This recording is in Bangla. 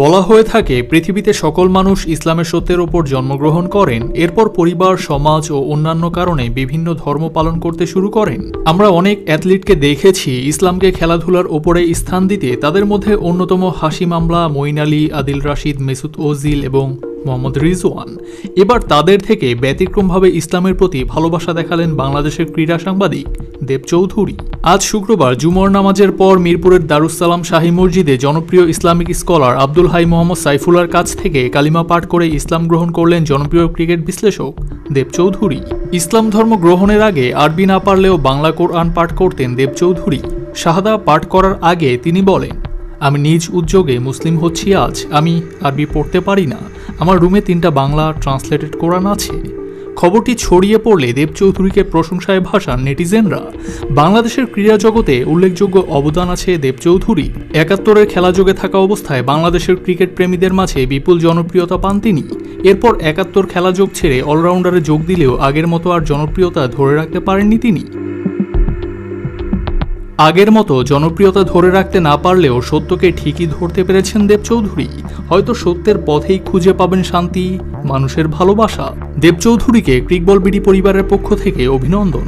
বলা হয়ে থাকে, পৃথিবীতে সকল মানুষ ইসলামের সত্যের ওপর জন্মগ্রহণ করেন, এরপর পরিবার, সমাজ ও অন্যান্য কারণে বিভিন্ন ধর্ম পালন করতে শুরু করেন। আমরা অনেক অ্যাথলিটকে দেখেছি, ইসলামকে খেলাধুলার ওপরে স্থান দিতে, তাদের মধ্যে অন্যতম Hashim Amla, Moeen Ali, Adil Rashid, Mesut Ozil এবং মোহাম্মদ রিজওয়ান। এবার তাদের থেকে ব্যতিক্রমভাবে ইসলামের প্রতি ভালোবাসা দেখালেন বাংলাদেশের ক্রীড়া সাংবাদিক দেব চৌধুরী। আজ শুক্রবার জুমর নামাজের পর মিরপুরের দারুসালাম শাহী মসজিদে জনপ্রিয় ইসলামিক স্কলার আব্দুল হাই মোহাম্মদ সাইফুলার কাছ থেকে কালিমা পাঠ করে ইসলাম গ্রহণ করলেন জনপ্রিয় ক্রিকেট বিশ্লেষক দেব চৌধুরী। ইসলাম ধর্ম গ্রহণের আগে আরবি না পারলেও বাংলা কোরআন পাঠ করতেন দেব চৌধুরী। শাহাদা পাঠ করার আগে তিনি বলেন আমি নিজ উদ্যোগে মুসলিম হচ্ছি আজ। আমি আরবি পড়তে পারি না। আমার রুমে তিনটা বাংলা ট্রান্সলেটেড কোরআন আছে। খবরটি ছড়িয়ে পড়লে দেব চৌধুরীকে প্রশংসায় ভাসান নেটিজেনরা। বাংলাদেশের ক্রীড়া জগতে উল্লেখযোগ্য অবদান আছে দেব চৌধুরী। একাত্তরের খেলা যোগে থাকা অবস্থায় বাংলাদেশের ক্রিকেট প্রেমীদের মাঝে বিপুল জনপ্রিয়তা পান তিনি। এরপর একাত্তর খেলা যোগ ছেড়ে অলরাউন্ডারে যোগ দিলেও আগের মতো আর জনপ্রিয়তা ধরে রাখতে পারেননি তিনি। আগের মতো জনপ্রিয়তা ধরে রাখতে না পারলেও সত্যকে ঠিকই ধরতে পেরেছেন দেব চৌধুরী। হয়তো সত্যের পথেই খুঁজে পাবেন শান্তি, মানুষের ভালোবাসা। দেব চৌধুরীকে ক্রিকবল বিডি পরিবারের পক্ষ থেকে অভিনন্দন।